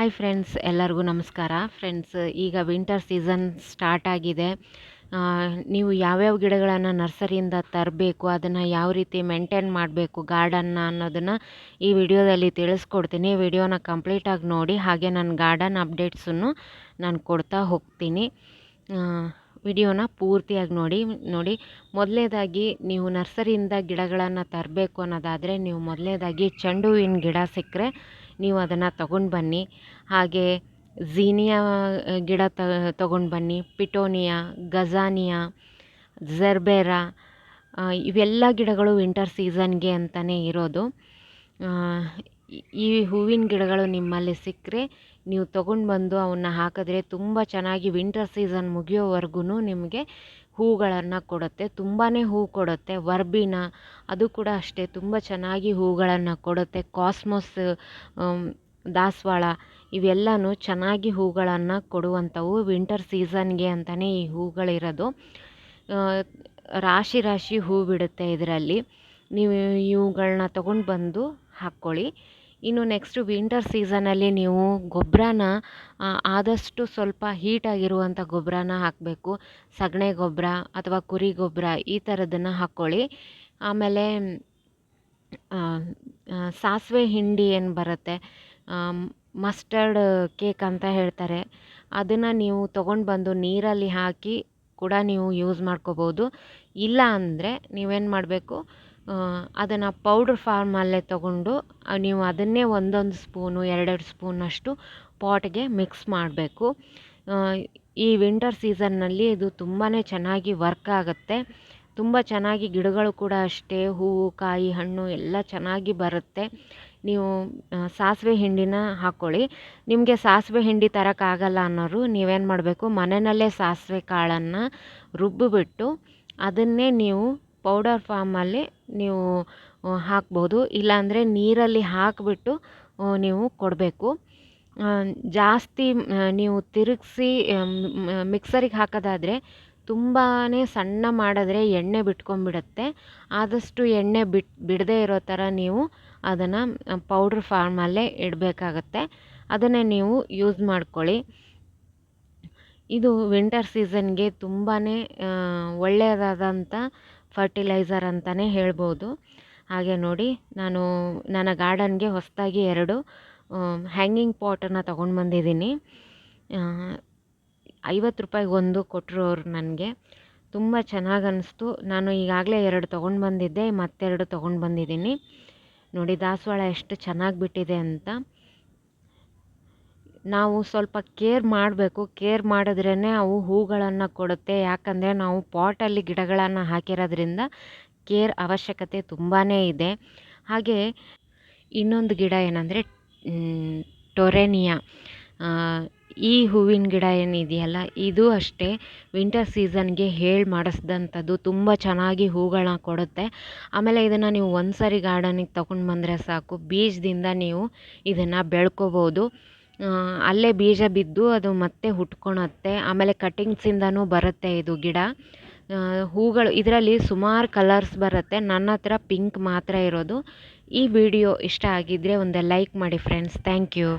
Hi friends ಎಲ್ಲರಿಗೂ ನಮಸ್ಕಾರ. Friends ಈಗ ವಿಂಟರ್ ಸೀಸನ್ ಸ್ಟಾರ್ಟ್ ಆಗಿದೆ. ನೀವು ಯಾವ್ಯಾವ ಗಿಡಗಳನ್ನು ನರ್ಸರಿಯಿಂದ ತರಬೇಕು, ಅದನ್ನು ಯಾವ ರೀತಿ ಮೇಂಟೈನ್ ಮಾಡಬೇಕು ಗಾರ್ಡನ್ನ ಅನ್ನೋದನ್ನು ಈ ವಿಡಿಯೋದಲ್ಲಿ ತಿಳಿಸ್ಕೊಡ್ತೀನಿ. ವಿಡಿಯೋನ ಕಂಪ್ಲೀಟಾಗಿ ನೋಡಿ, ಹಾಗೆ ನನ್ನ ಗಾರ್ಡನ್ ಅಪ್ಡೇಟ್ಸನ್ನು ನಾನು ಕೊಡ್ತಾ ಹೋಗ್ತೀನಿ. ವಿಡಿಯೋನ ಪೂರ್ತಿಯಾಗಿ ನೋಡಿ ನೋಡಿ. ಮೊದಲನೇದಾಗಿ ನೀವು ನರ್ಸರಿಯಿಂದ ಗಿಡಗಳನ್ನು ತರಬೇಕು ಅನ್ನೋದಾದರೆ, ನೀವು ಮೊದಲನೇದಾಗಿ ಚೆಂಡು ಹೂವಿನ ಗಿಡ ಸಿಕ್ಕರೆ ನೀವು ಅದನ್ನು ತಗೊಂಡು ಬನ್ನಿ. ಹಾಗೆ ಝೀನಿಯಾ ಗಿಡ ತಗೊಂಡು ಬನ್ನಿ. ಪಿಟೋನಿಯಾ, ಗಜಾನಿಯಾ ಝರ್ಬೇರಾ ಇವೆಲ್ಲ ಗಿಡಗಳು ವಿಂಟರ್ ಸೀಸನ್ಗೆ ಅಂತಲೇ ಇರೋದು. ಈ- ಹೂವಿನ ಗಿಡಗಳು ನಿಮ್ಮಲ್ಲಿ ಸಿಕ್ಕರೆ ನೀವು ತಗೊಂಡು ಬಂದು ಅವನ್ನ ಹಾಕಿದ್ರೆ ತುಂಬ ಚೆನ್ನಾಗಿ ವಿಂಟರ್ ಸೀಸನ್ ಮುಗಿಯೋವರೆಗೂ ನಿಮಗೆ ಹೂಗಳನ್ನು ಕೊಡುತ್ತೆ. ತುಂಬಾ ಹೂ ಕೊಡುತ್ತೆ. ವರ್ಬಿನ ಅದು ಕೂಡ ಅಷ್ಟೇ. ತುಂಬ ಚೆನ್ನಾಗಿ ಹೂಗಳನ್ನು ಕೊಡುತ್ತೆ. ಕಾಸ್ಮೋಸ್ ದಾಸವಾಳ ಇವೆಲ್ಲನೂ ಚೆನ್ನಾಗಿ ಹೂಗಳನ್ನು ಕೊಡುವಂಥವು ವಿಂಟರ್ ಸೀಸನ್ಗೆ ಅಂತಲೇ ಈ ಹೂಗಳಿರೋದು. ರಾಶಿ ರಾಶಿ ಹೂ ಬಿಡುತ್ತೆ ಇದರಲ್ಲಿ. ನೀವು ಇವುಗಳನ್ನ ತಗೊಂಡು ಬಂದು ಹಾಕ್ಕೊಳ್ಳಿ. ಇನ್ನು ನೆಕ್ಸ್ಟು ವಿಂಟರ್ ಸೀಸನಲ್ಲಿ ನೀವು ಗೊಬ್ಬರನ ಆದಷ್ಟು ಸ್ವಲ್ಪ ಹೀಟಾಗಿರುವಂಥ ಗೊಬ್ಬರನ ಹಾಕಬೇಕು. ಸಗಣಿ ಗೊಬ್ಬರ ಅಥವಾ ಕುರಿ ಗೊಬ್ಬರ ಈ ಥರದ್ದನ್ನು ಹಾಕ್ಕೊಳ್ಳಿ ಆಮೇಲೆ ಸಾಸಿವೆ ಹಿಂಡಿ ಏನು ಬರುತ್ತೆ? ಮಸ್ಟರ್ಡ್ ಕೇಕ್ ಅಂತ ಹೇಳ್ತಾರೆ. ಅದನ್ನು ನೀವು ತೊಗೊಂಡು ಬಂದು ನೀರಲ್ಲಿ ಹಾಕಿ ಕೂಡ ನೀವು ಯೂಸ್ ಮಾಡ್ಕೋಬೋದು. ಇಲ್ಲ ಅಂದರೆ ನೀವೇನು ಮಾಡಬೇಕು? ಅದನ್ನು ಪೌಡ್ರ್ ಫಾರ್ಮಲ್ಲೇ ತೊಗೊಂಡು ನೀವು ಅದನ್ನೇ ಒಂದೊಂದು ಸ್ಪೂನು ಎರಡೆರಡು ಸ್ಪೂನಷ್ಟು ಪಾಟ್ಗೆ ಮಿಕ್ಸ್ ಮಾಡಬೇಕು. ಈ ವಿಂಟರ್ ಸೀಸನ್ನಲ್ಲಿ ಇದು ತುಂಬಾ ಚೆನ್ನಾಗಿ ವರ್ಕ್ ಆಗುತ್ತೆ. ತುಂಬ ಚೆನ್ನಾಗಿ ಗಿಡಗಳು ಕೂಡ ಅಷ್ಟೇ, ಹೂವು, ಕಾಯಿ, ಹಣ್ಣು ಎಲ್ಲ ಚೆನ್ನಾಗಿ ಬರುತ್ತೆ. ನೀವು ಸಾಸಿವೆ ಹಿಂಡಿನ ಹಾಕ್ಕೊಳ್ಳಿ ನಿಮಗೆ ಸಾಸಿವೆ ಹಿಂಡಿ ತರೋಕ್ಕಾಗಲ್ಲ ಅನ್ನೋರು ನೀವೇನು ಮಾಡಬೇಕು, ಮನೆಯಲ್ಲೇ ಸಾಸಿವೆ ಕಾಳನ್ನು ರುಬ್ಬಿಬಿಟ್ಟು ಅದನ್ನೇ ನೀವು ಪೌಡರ್ ಫಾರ್ಮಲ್ಲಿ ನೀವು ಹಾಕ್ಬೋದು. ಇಲ್ಲಾಂದರೆ ನೀರಲ್ಲಿ ಹಾಕಿಬಿಟ್ಟು ನೀವು ಕೊಡಬೇಕು. ಜಾಸ್ತಿ ನೀವು ತಿರುಗಿಸಿ ಮಿಕ್ಸರಿಗೆ ಹಾಕೋದಾದರೆ ತುಂಬಾ ಸಣ್ಣ ಮಾಡಿದ್ರೆ ಎಣ್ಣೆ ಬಿಟ್ಕೊಂಡ್ಬಿಡತ್ತೆ. ಆದಷ್ಟು ಎಣ್ಣೆ ಬಿಟ್, ಬಿಡದೇ ಇರೋ ಥರ ನೀವು ಅದನ್ನು ಪೌಡ್ರ್ ಫಾರ್ಮಲ್ಲೇ ಇಡಬೇಕಾಗತ್ತೆ. ಅದನ್ನೇ ನೀವು ಯೂಸ್ ಮಾಡ್ಕೊಳ್ಳಿ. ಇದು ವಿಂಟರ್ ಸೀಸನ್ಗೆ ತುಂಬಾ ಒಳ್ಳೆಯದಾದಂಥ ಫರ್ಟಿಲೈಸರ್ ಅಂತಲೇ ಹೇಳ್ಬೋದು. ಹಾಗೆ ನೋಡಿ, ನಾನು ನನ್ನ ಗಾರ್ಡನ್ಗೆ ಹೊಸದಾಗಿ ಎರಡು ಹ್ಯಾಂಗಿಂಗ್ ಪಾಟನ್ನು ತೊಗೊಂಡು ಬಂದಿದ್ದೀನಿ. ಐವತ್ತು ರೂಪಾಯಿಗೆ ಒಂದು ಕೊಟ್ಟರು ಅವರು ನನಗೆ. ತುಂಬ ಚೆನ್ನಾಗಿ ಅನ್ನಿಸ್ತು ನಾನು ಈಗಾಗಲೇ ಎರಡು ತೊಗೊಂಡು ಬಂದಿದ್ದೆ, ಮತ್ತೆರಡು ತೊಗೊಂಡು ಬಂದಿದ್ದೀನಿ. ನೋಡಿ, ದಾಸವಾಳ ಎಷ್ಟು ಚೆನ್ನಾಗಿ ಬಿಟ್ಟಿದೆ ಅಂತ. ನಾವು ಸ್ವಲ್ಪ ಕೇರ್ ಮಾಡಬೇಕು. ಕೇರ್ ಮಾಡಿದ್ರೇ ಅವು ಹೂಗಳನ್ನು ಕೊಡುತ್ತೆ. ಯಾಕಂದರೆ ನಾವು ಪಾಟಲ್ಲಿ ಗಿಡಗಳನ್ನು ಹಾಕಿರೋದ್ರಿಂದ ಕೇರ್ ಅವಶ್ಯಕತೆ ತುಂಬಾ ಇದೆ. ಹಾಗೆ ಇನ್ನೊಂದು ಗಿಡ ಏನಂದರೆ ಟೊರೆನಿಯಾ. ಈ ಹೂವಿನ ಗಿಡ ಏನಿದೆಯಲ್ಲ, ಇದು ಅಷ್ಟೇ. ವಿಂಟರ್ ಸೀಸನ್ಗೆ ಹೇಳಿ ಮಾಡಿಸ್ದಂಥದ್ದು ತುಂಬ ಚೆನ್ನಾಗಿ ಹೂಗಳನ್ನ ಕೊಡುತ್ತೆ. ಆಮೇಲೆ ಇದನ್ನು ನೀವು ಒಂದು ಸಾರಿ ಗಾರ್ಡನಿಗೆ ತೊಗೊಂಡು ಬಂದರೆ ಸಾಕು. ಬೀಜದಿಂದ ನೀವು ಇದನ್ನು ಬೆಳ್ಕೋಬೋದು. ಅಲ್ಲೇ ಬೀಜ ಬಿದ್ದು ಅದು ಮತ್ತೆ ಹುಟ್ಕೊಳತ್ತೆ. ಆಮೇಲೆ ಕಟ್ಟಿಂಗ್ಸಿಂದನೂ ಬರುತ್ತೆ ಇದು ಗಿಡ. ಹೂಗಳು, ಇದರಲ್ಲಿ ಸುಮಾರು ಕಲರ್ಸ್ ಬರುತ್ತೆ. ನನ್ನ ಹತ್ರ ಪಿಂಕ್ ಮಾತ್ರ ಇರೋದು. ಈ ವಿಡಿಯೋ ಇಷ್ಟ ಆಗಿದ್ದರೆ ಒಂದು ಲೈಕ್ ಮಾಡಿ ಫ್ರೆಂಡ್ಸ್. Thank you.